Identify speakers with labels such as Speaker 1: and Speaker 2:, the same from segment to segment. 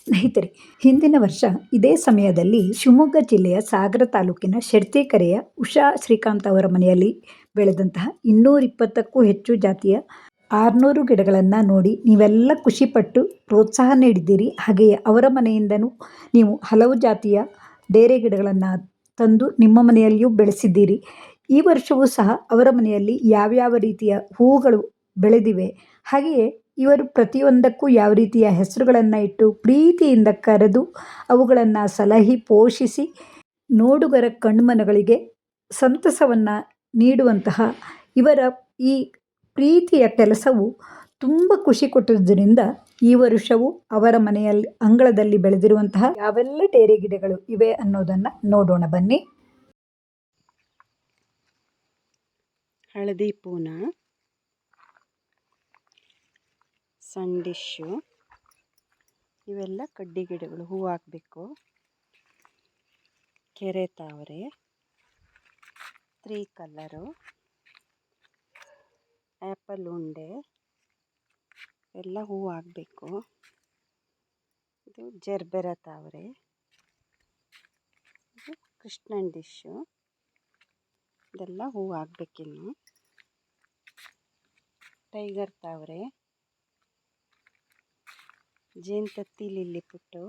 Speaker 1: ಸ್ನೇಹಿತರೆ, ಹಿಂದಿನ ವರ್ಷ ಇದೇ ಸಮಯದಲ್ಲಿ ಶಿವಮೊಗ್ಗ ಜಿಲ್ಲೆಯ ಸಾಗರ ತಾಲೂಕಿನ ಶೆಡ್ತಿಕೆರೆಯ ಉಷಾ ಶ್ರೀಕಾಂತ್ ಅವರ ಮನೆಯಲ್ಲಿ ಬೆಳೆದಂತಹ ಇನ್ನೂರಿಪ್ಪತ್ತಕ್ಕೂ ಹೆಚ್ಚು ಜಾತಿಯ ಆರುನೂರು ಗಿಡಗಳನ್ನು ನೋಡಿ ನೀವೆಲ್ಲ ಖುಷಿಪಟ್ಟು ಪ್ರೋತ್ಸಾಹ ನೀಡಿದ್ದೀರಿ. ಹಾಗೆಯೇ ಅವರ ಮನೆಯಿಂದನೂ ನೀವು ಹಲವು ಜಾತಿಯ ಡೇರೆ ಗಿಡಗಳನ್ನು ತಂದು ನಿಮ್ಮ ಮನೆಯಲ್ಲಿಯೂ ಬೆಳೆಸಿದ್ದೀರಿ. ಈ ವರ್ಷವೂ ಸಹ ಅವರ ಮನೆಯಲ್ಲಿ ಯಾವ್ಯಾವ ರೀತಿಯ ಹೂವುಗಳು ಬೆಳೆದಿವೆ, ಹಾಗೆಯೇ ಇವರು ಪ್ರತಿಯೊಂದಕ್ಕೂ ಯಾವ ರೀತಿಯ ಹೆಸರುಗಳನ್ನು ಇಟ್ಟು ಪ್ರೀತಿಯಿಂದ ಕರೆದು ಅವುಗಳನ್ನು ಸಲಹಿ ಪೋಷಿಸಿ ನೋಡುಗರ ಕಣ್ಮನಗಳಿಗೆ ಸಂತಸವನ್ನು ನೀಡುವಂತಹ ಇವರ ಈ ಪ್ರೀತಿಯ ಕೆಲಸವು ತುಂಬ ಖುಷಿ ಕೊಟ್ಟಿದ್ದರಿಂದ ಈ ವರ್ಷವೂ ಅವರ ಮನೆಯಲ್ಲಿ ಅಂಗಳದಲ್ಲಿ ಬೆಳೆದಿರುವಂತಹ ಯಾವೆಲ್ಲ ಡೇರೆ ಗಿಡಗಳು ಇವೆ ಅನ್ನೋದನ್ನು ನೋಡೋಣ ಬನ್ನಿ.
Speaker 2: ಹಳದಿ ಪೂನ. ಸಣ್ಣ ಡಿಶ್ಶು ಇವೆಲ್ಲ ಕಡ್ಡಿ ಗಿಡಗಳು ಹೂವು ಹಾಕಬೇಕು. ಕೆರೆ ತಾವರೆ. Three colour. ಆ್ಯಪಲ್ ಉಂಡೆ. ಎಲ್ಲ ಹೂವು ಹಾಕಬೇಕು. ಇದು ಜರ್ಬೆರ ತಾವರೆ. ಇದು ಕೃಷ್ಣನ್ ಡಿಶ್ಶು. ಇದೆಲ್ಲ ಹೂವು ಹಾಕ್ಬೇಕಿನ್ನು. ಟೈಗರ್ ತಾವರೆ. ಜೇನುತತ್ತಿ ಲಿಲ್ಲಿ ಪುಟ್ಟು.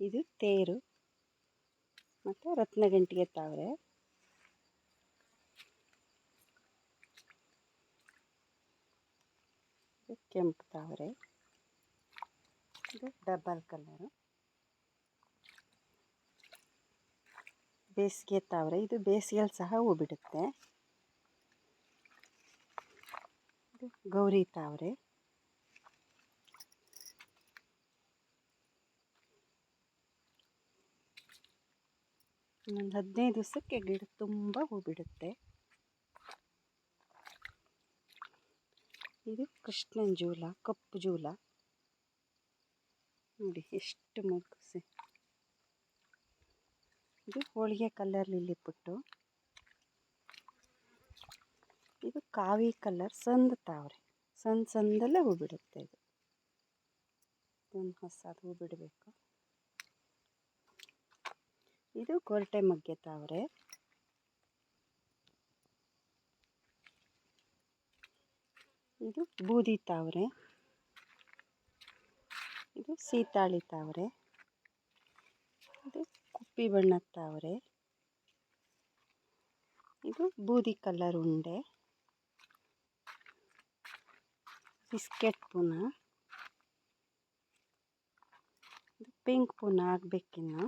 Speaker 2: ಇದು ತೇರು ಮತ್ತು ರತ್ನಗಂಟಿಗೆ ತಾವರೆ. ಇದು ಕೆಂಪು ತಾವರೆ. ಇದು ಡಬಲ್ ಕಲರು. ಬೇಸಿಗೆ ತಾವರೆ. ಇದು ಬೇಸಿಗೆಯಲ್ಲಿ ಸಹ ಹೂ ಬಿಡುತ್ತೆ. ಇದು ಗೌರಿ ತಾವರೆ. ಇನ್ನೊಂದು ಹದಿನೈದು ದಿವಸಕ್ಕೆ ಗಿಡ ತುಂಬ ಹೂ ಬಿಡುತ್ತೆ ಇದು ಕೃಷ್ಣನ ಜೂಲ ಕಪ್ಪು ಜೂಲ ನೋಡಿ, ಎಷ್ಟು ಮುಗಿಸಿ. ಇದು ಹೋಳಿಗೆ ಕಲರ್ ಲಿಲ್ಲಿ ಪುಟ್ಟು. ಇದು ಕಾವಿ ಕಲರ್ ಸಂದ ತಾವ್ರೆ. ಸಣ್ಣ ಸಂದಲ್ಲೇ ಹೂ ಬಿಡುತ್ತೆ ಇದು. ಇದೊಂದು ಹೊಸದು ಹೂ ಬಿಡಬೇಕು ಇದು ಕೊರಟೆ ಮಗ್ಗೆ ತಾವರೆ. ಇದು ಬೂದಿ ತಾವರೆ. ಇದು ಸೀತಾಳಿ ತಾವರೆ. ಇದು ಕುಪ್ಪಿ ಬಣ್ಣದ ತಾವರೆ. ಇದು ಬೂದಿ ಕಲರ್ ಉಂಡೆ. ಬಿಸ್ಕೆಟ್ ಪುನ. ಇದು ಪಿಂಕ್ ಪುನ ಆಗಬೇಕಿನ್ನು.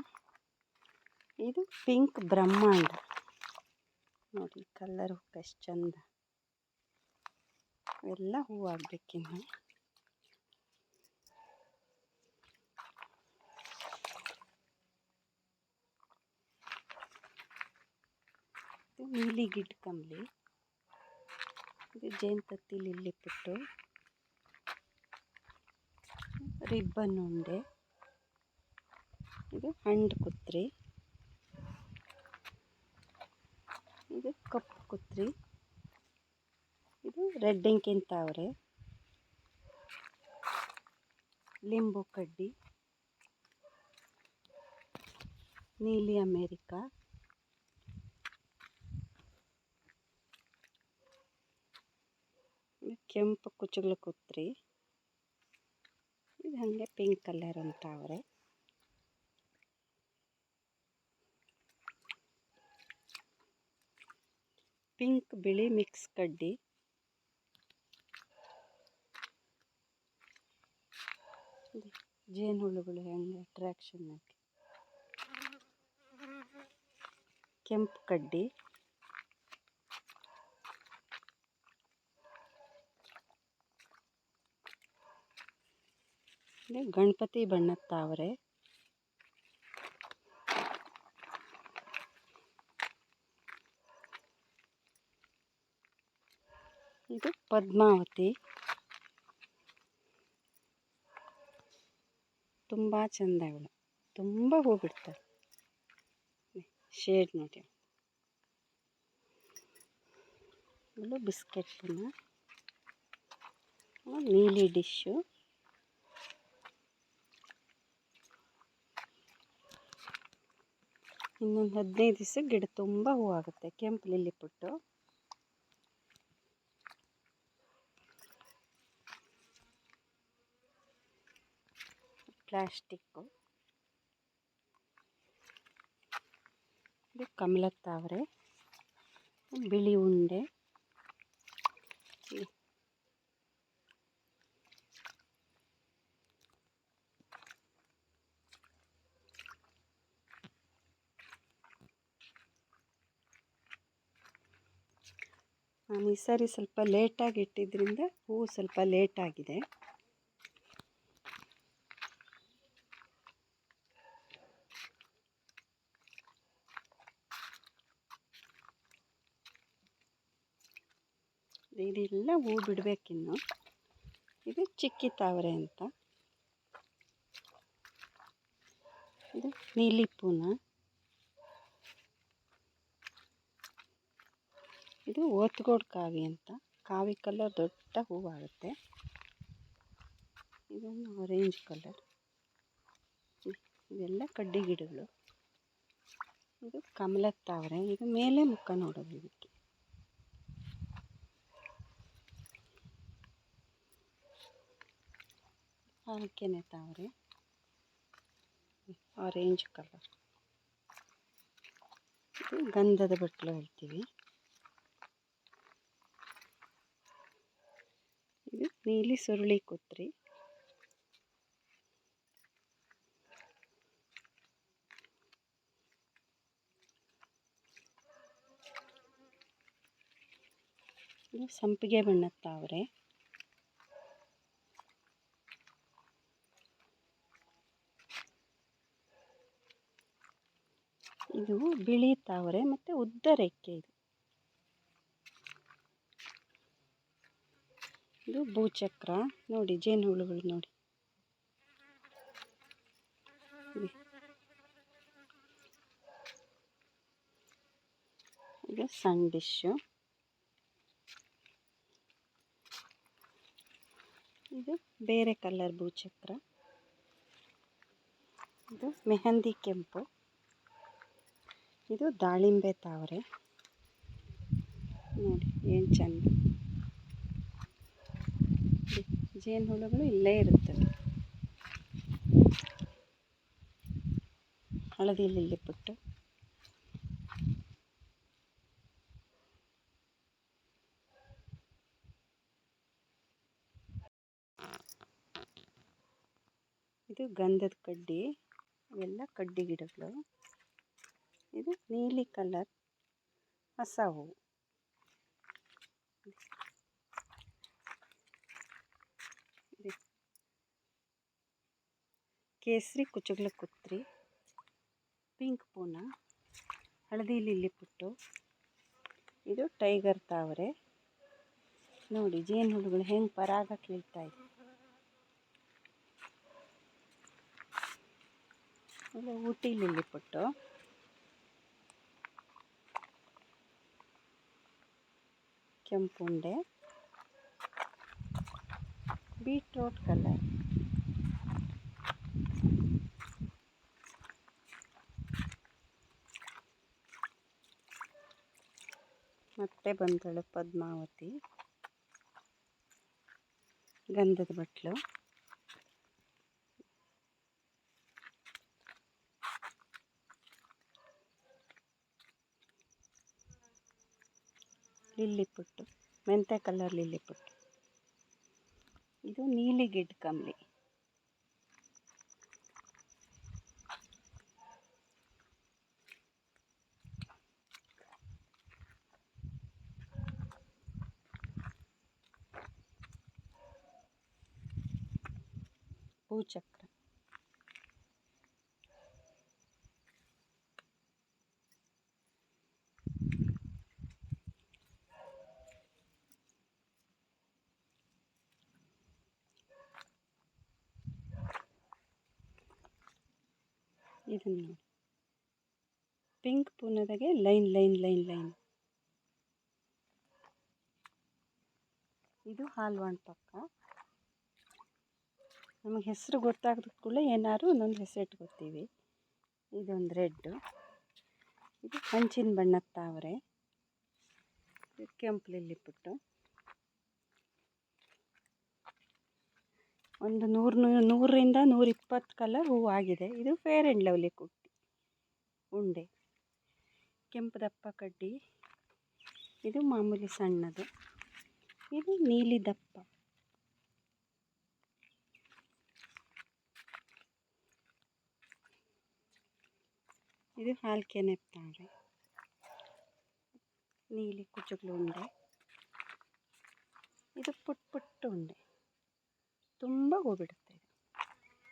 Speaker 2: ಇದು ಪಿಂಕ್ ಬ್ರಹ್ಮಾಂಡ. ನೋಡಿ ಕಲರ್ ಎಷ್ಟು ಚಂದ. ಎಲ್ಲ ಹೂವು ಆಗಬೇಕಿನ್ನು. ಇದು ನೀಲಿ ಗಿಡ್ ಕಂಬ್ಲಿ ಇದು ಜೇನುತತ್ತಿ ಲಿಲ್ಲಿ ಪುಟ್ಟು. ರಿಬ್ಬನ್ ಉಂಡೆ. ಇದು ಹಣ್ಣು ಕುತ್ರಿ. ಇದು ಕಪ್ಪು ಕುತ್ರಿ. ಇದು ರೆಡ್ ತಾವರೆ ಲಿಂಬು ಕಡ್ಡಿ. ನೀಲಿ ಅಮೇರಿಕಾ. ಕೆಂಪು ಕುಚುಗ್ಲ ಕುತ್ರಿ. ಇದು ಹಾಗೆ ಪಿಂಕ್ ಕಲರ್ ಅಂತಾವ್ರೆ ಪಿಂಕ್ ಬಿಳಿ ಮಿಕ್ಸ್ ಕಡ್ಡಿ. ಜೇನುಹುಳುಗಳು ಹೆಂಗೆ ಅಟ್ರ್ಯಾಕ್ಷನ್ ಆಗಿ ಕೆಂಪು ಕಡ್ಡಿ. ಗಣಪತಿ ಬಣ್ಣದ ತಾವರೆ. ಇದು ಪದ್ಮಾವತಿ. ತುಂಬ ಚಂದ ಇವಳು ತುಂಬ ಹೂ ಬಿಡ್ತಾಳೆ ಶೇಡ್ ನೋಡಿ ಇವಳು ಬಿಸ್ಕೆಟ್ ನೀಲಿ ಡಿಶ್ಶು ಇನ್ನೊಂದು ಹದಿನೈದು ದಿವಸ ಗಿಡ ತುಂಬ ಹೂವಾಗುತ್ತೆ, ಕೆಂಪು ಲಿಲ್ಲಿ ಪುಟ್ಟು. ಪ್ಲಾಸ್ಟಿಕ್ಕು. ಇದು ತಾವರೆ ಬಿಳಿ ಉಂಡೆ. ನಾನು ಈ ಸಾರಿ ಸ್ವಲ್ಪ ಲೇಟಾಗಿ ಇಟ್ಟಿದ್ದರಿಂದ ಹೂವು ಸ್ವಲ್ಪ ಲೇಟಾಗಿದೆ ಇದೆಲ್ಲ ಹೂ ಬಿಡಬೇಕಿನ್ನು. ಇದು ಚಿಕ್ಕಿ ತಾವರೆ ಅಂತ. ಇದು ನೀಲಿ ಪೂನ. ಇದು ಓತ್ಗೋಡ್ ಕಾವಿ ಅಂತ. ಕಾವಿ ಕಲರ್ ದೊಡ್ಡ ಹೂವಾಗುತ್ತೆ. ಇದೊಂದು ಆರೆಂಜ್ ಕಲರ್ ಇದೆಲ್ಲ ಕಡ್ಡಿ ಗಿಡಗಳು. ಇದು ಕಮಲ ತಾವರೆ. ಇದು ಮೇಲೆ ಮುಖ ನೋಡೋದು ಇದಕ್ಕೆ. ಹಾಲ್ಕೆನೆ ತಾವರೆ ಆರೆಂಜ್ ಕಲರ್ ಗಂಧದ ಬಟ್ಲು ಹೇಳ್ತೀವಿ. ಇದು ನೀಲಿ ಸುರುಳಿ ಕುತ್ರಿ. ಇದು ಸಂಪಿಗೆ ಬಣ್ಣದ ತಾವರೆ. ಇದು ಬಿಳಿ ತಾವರೆ ಮತ್ತು ಉದ್ದ ರೆಕ್ಕೆ ಇದು. ಇದು ಭೂಚಕ್ರ. ನೋಡಿ, ಜೇನುಹುಳುಗಳು ನೋಡಿ. ಇದು ಸಣ್ಣ ಡಿಶ್ಶು ಇದು ಬೇರೆ ಕಲರ್ ಭೂಚಕ್ರ. ಇದು ಮೆಹಂದಿ ಕೆಂಪು. ಇದು ದಾಳಿಂಬೆ ತಾವರೆ. ನೋಡಿ, ಏನು ಚಂದ. ಜೇನುಹುಳುಗಳು ಇಲ್ಲೇ ಇರುತ್ತವೆ ಹಳದಿ ಲಿಲ್ಲಿ ಪುಟ್ಟು ಇದು ಗಂಧದ ಕಡ್ಡಿ. ಎಲ್ಲ ಕಡ್ಡಿ ಗಿಡಗಳು. ಇದು ನೀಲಿ ಕಲರ್ ಹಸ ಹೂವು ಕೇಸರಿ ಕುಚುಗ್ಲ ಕುತ್ರಿ, ಪಿಂಕ್ ಪೂನ, ಹಳದಿ ಲಿಲ್ಲಿ ಪುಟ್ಟು, ಇದು ಟೈಗರ್ ತಾವರೆ. ನೋಡಿ ಜೇನುಹುಳುಗಳು ಹೆಂಗೆ ಪರಾಗ ಕೇಳ್ತಾ ಇದು ಊಟಿ ಲಿಲ್ಲಿ ಪುಟ್ಟು. ಕೆಂಪುಂಡೆ ಬೀಟ್ರೋಟ್ ಕಲರ್ ಮತ್ತೆ ಬಂದಳು ಪದ್ಮಾವತಿ ಗಂಧದ ಬಟ್ಲು ಲಿಲ್ಲಿ ಪುಟ್ಟು ಮೆಂತೆ ಕಲರ್ ಲಿಲ್ಲಿ ಪುಟ್ಟು. ಇದು ನೀಲಿ ಗಿಡ್ ಕಂಬಳಿ ಭೂಚಕ್ರ ಪಿಂಕ್ ಪೂನದಾಗೆ ಲೈನ್ ಲೈನ್ ಲೈನ್ ಲೈನ್. ಇದು ಹಾಲ್ವಾಣ್ ಪಕ್ಕ. ನಮಗೆ ಹೆಸರು ಗೊತ್ತಾಗದ ಕೂಡ ಏನಾದ್ರು ಒಂದೊಂದು ಹೆಸರು ಇಟ್ಕೋತೀವಿ. ಇದೊಂದು ರೆಡ್ಡು ಇದು ಹಂಚಿನ ಬಣ್ಣದ ತಾವರೆ. ಕೆಂಪು ಲಿಲ್ಲಿ ಪುಟ್ಟು ಒಂದು ನೂರು ನೂರರಿಂದ ನೂರಿಪ್ಪತ್ತು ಕಲರ್ ಹೂವು ಆಗಿದೆ. ಇದು ಫೇರ್ ಆ್ಯಂಡ್ ಲವ್ಲಿ ಕುಟ್ಟಿ ಉಂಡೆ. ಕೆಂಪು ದಪ್ಪ ಕಡ್ಡಿ. ಇದು ಮಾಮೂಲಿ ಸಣ್ಣದು. ಇದು ನೀಲಿ ದಪ್ಪ. ಇದು ಹಾಲ್ಕೆ ಕೆನೆಪ್ತಾರೆ ನೀಲಿ ಕುಚುಗ್ಲು ಉಂಡೆ. ಇದು ಪುಟ್ ಪುಟ್ಟು ಉಂಡೆ. ತುಂಬ ಹೂ ಬಿಡುತ್ತೆ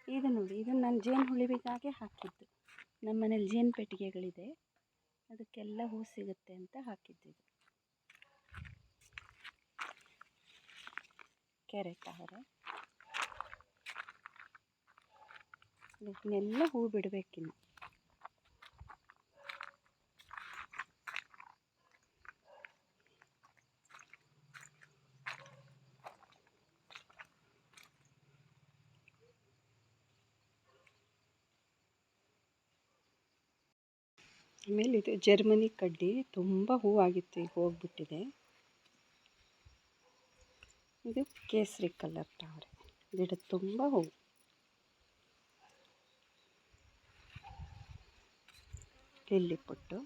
Speaker 2: ಇದು ನೋಡಿ ಇದು ನಾನು ಜೇನು ಹುಳಿವಿಗಾಗಿ ಹಾಕಿದ್ದು. ನಮ್ಮ ಮನೇಲಿ ಜೇನು ಪೆಟ್ಟಿಗೆಗಳಿದೆ. ಅದಕ್ಕೆಲ್ಲ ಹೂ ಸಿಗುತ್ತೆ ಅಂತ ಹಾಕಿದ್ದು ಇದು. ಕೆರೆ ತಾವರೆ ಇದನ್ನೆಲ್ಲ ಹೂ ಬಿಡಬೇಕಿನ್ನು. ಆಮೇಲೆ ಇದು ಜರ್ಮನಿ ಕಡ್ಡಿ ತುಂಬ ಹೂವಾಗಿತ್ತು, ಈಗ ಹೋಗ್ಬಿಟ್ಟಿದೆ. ಇದು ಕೇಸರಿ ಕಲರ್ ತಾವರೆ. ಗಿಡ ತುಂಬ ಹೂವು ಲಿಲ್ಲಿ ಪುಟ್ಟು.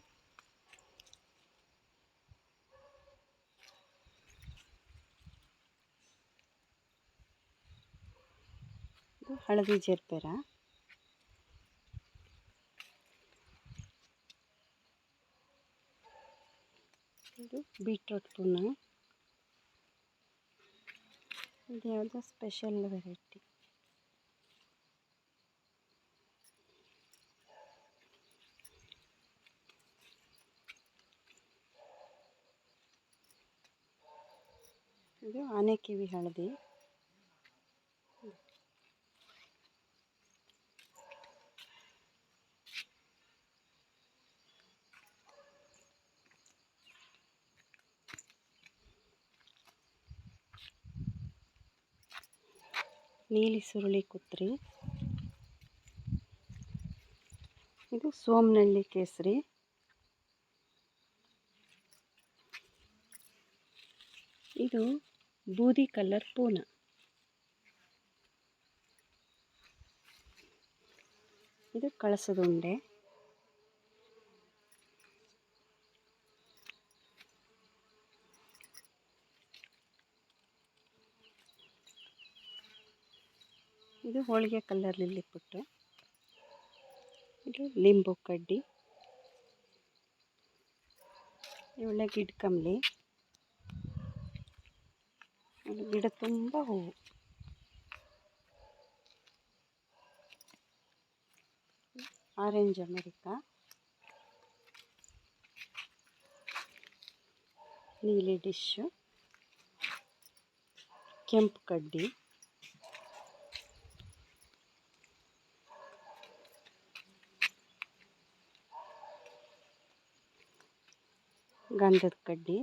Speaker 2: ಹಳದಿ ಜರ್ಬೆರ ಇದು ಬೀಟ್ರೂಟ್ ಪುನ ಇದು ಯಾವುದೋ ಸ್ಪೆಷಲ್ ವೆರೈಟಿ ಇದು ಆನೆಕಿವಿ ಹಳದಿ ನೀಲಿ ಸುರುಳಿ ಕುತ್ರಿ. ಇದು ಸೋಮನಳ್ಳಿ ಕೇಸರಿ. ಇದು ಬೂದಿ ಕಲರ್ ಪೂನ. ಇದು ಕಳಸದ ಇದು ಹೋಳಿಗೆ ಕಲರ್ ಲಿಲ್ಲಿ ಪುಟ್ಟು ಇದು ಲಿಂಬು ಕಡ್ಡಿ ಇವಳೆ ಗಿಡ ಗಿಡ ತುಂಬ ಹೂವು. ಆರೆಂಜ್ ಅಮೆರಿಕ, ನೀಲಿ ಡಿಶ್ಶು ಕೆಂಪು ಕಡ್ಡಿ. ಗಂಧದ ಕಡ್ಡಿ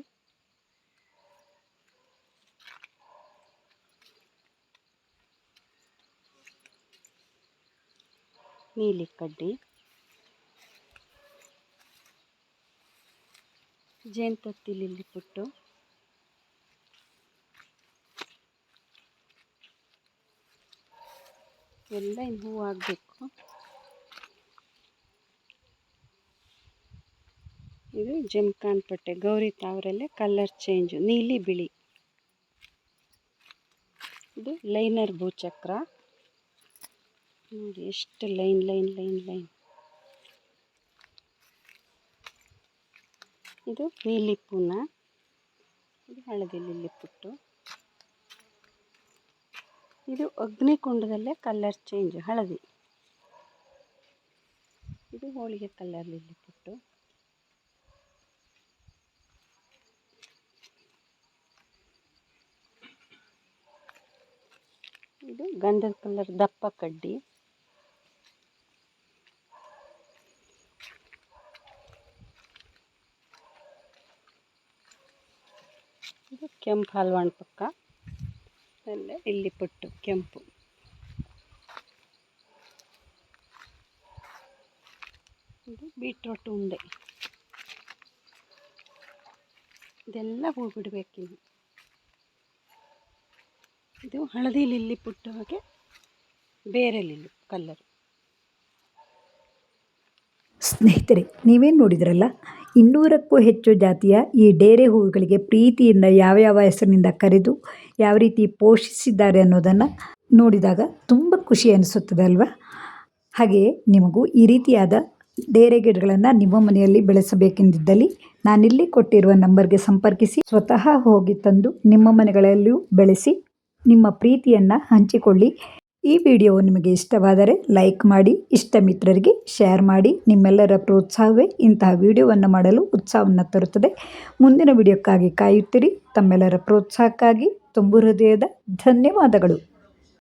Speaker 2: ನೀಲಿ ಕಡ್ಡಿ ಜೇನುತತ್ತಿ ಲಿಲ್ಲಿ ಪುಟ್ಟು ಎಲ್ಲ ಇನ್ನು ಹೂವು ಆಗಬೇಕು ಇದು ಜಮ್ಕಾನ್ ಪಟ್ಟೆ ಗೌರಿ ತಾವರೆಲ್ಲ ಕಲರ್ ಚೇಂಜು ನೀಲಿ ಬಿಳಿ. ಇದು ಲೈನರ್ ಭೂಚಕ್ರ. ನೋಡಿ ಎಷ್ಟು ಲೈನ್ ಲೈನ್ ಲೈನ್ ಲೈನ್. ಇದು ನೀಲಿ ಪೂನ. ಇದು ಹಳದಿ ಲಿಲ್ಲಿ ಪುಟ್ಟು. ಇದು ಅಗ್ನಿಕುಂಡದಲ್ಲೇ ಕಲರ್ ಚೇಂಜ್ ಹಳದಿ. ಇದು ಹೋಳಿಗೆ ಕಲರ್ ಲಿಲ್ಲಿ ಪುಟ್ಟು. ಇದು ಗಂಧದ ಕಲರ್ ದಪ್ಪ ಕಡ್ಡಿ. ಇದು ಕೆಂಪು ಹಲ್ವಾಣ್ ಪಕ್ಕ. ಅಲ್ಲ ಇಲ್ಲಿ ಪುಟ್ಟು ಕೆಂಪು. ಇದು ಬೀಟ್ರೋಟ್ ಉಂಡೆ. ಇದೆಲ್ಲ ಹೂ ಬಿಡಬೇಕಿನ್ನು ಇದು ಹಳದಿ ಲಿಲ್ಲಿ ಪುಟ್ಟ ಹಾಗೆ ಬೇರೆ ಲಿಲ್ಲಿ ಕಲ್ಲರ್.
Speaker 1: ಸ್ನೇಹಿತರೆ, ನೀವೇನು ನೋಡಿದ್ರಲ್ಲ? ಇನ್ನೂರಕ್ಕೂ ಹೆಚ್ಚು ಜಾತಿಯ ಈ ಡೇರೆ ಹೂವುಗಳಿಗೆ ಪ್ರೀತಿಯಿಂದ ಯಾವ ಯಾವ ಹೆಸರಿನಿಂದ ಕರೆದು ಯಾವ ರೀತಿ ಪೋಷಿಸಿದ್ದಾರೆ ಅನ್ನೋದನ್ನು ನೋಡಿದಾಗ ತುಂಬ ಖುಷಿ ಅನಿಸುತ್ತದೆ ಅಲ್ವಾ? ಹಾಗೆಯೇ ನಿಮಗೂ ಈ ರೀತಿಯಾದ ಡೇರೆ ಗಿಡಗಳನ್ನು ನಿಮ್ಮ ಮನೆಯಲ್ಲಿ ಬೆಳೆಸಬೇಕೆಂದಿದ್ದಲ್ಲಿ ನಾನಿಲ್ಲಿ ಕೊಟ್ಟಿರುವ ನಂಬರ್ಗೆ ಸಂಪರ್ಕಿಸಿ ಸ್ವತಃ ಹೋಗಿ ತಂದು ನಿಮ್ಮ ಮನೆಗಳಲ್ಲಿಯೂ ಬೆಳೆಸಿ ನಿಮ್ಮ ಪ್ರೀತಿಯನ್ನು ಹಂಚಿಕೊಳ್ಳಿ. ಈ ವಿಡಿಯೋ ನಿಮಗೆ ಇಷ್ಟವಾದರೆ ಲೈಕ್ ಮಾಡಿ ಇಷ್ಟ ಮಿತ್ರರಿಗೆ ಶೇರ್ ಮಾಡಿ, ನಿಮ್ಮೆಲ್ಲರ ಪ್ರೋತ್ಸಾಹವೇ ಇಂತಹ ವಿಡಿಯೋವನ್ನು ಮಾಡಲು ಉತ್ಸಾಹವನ್ನು ತರುತ್ತದೆ. ಮುಂದಿನ ವಿಡಿಯೋಕ್ಕಾಗಿ ಕಾಯುತ್ತಿರಿ. ತಮ್ಮೆಲ್ಲರ ಪ್ರೋತ್ಸಾಹಕ್ಕಾಗಿ ತುಂಬು ಹೃದಯದ ಧನ್ಯವಾದಗಳು.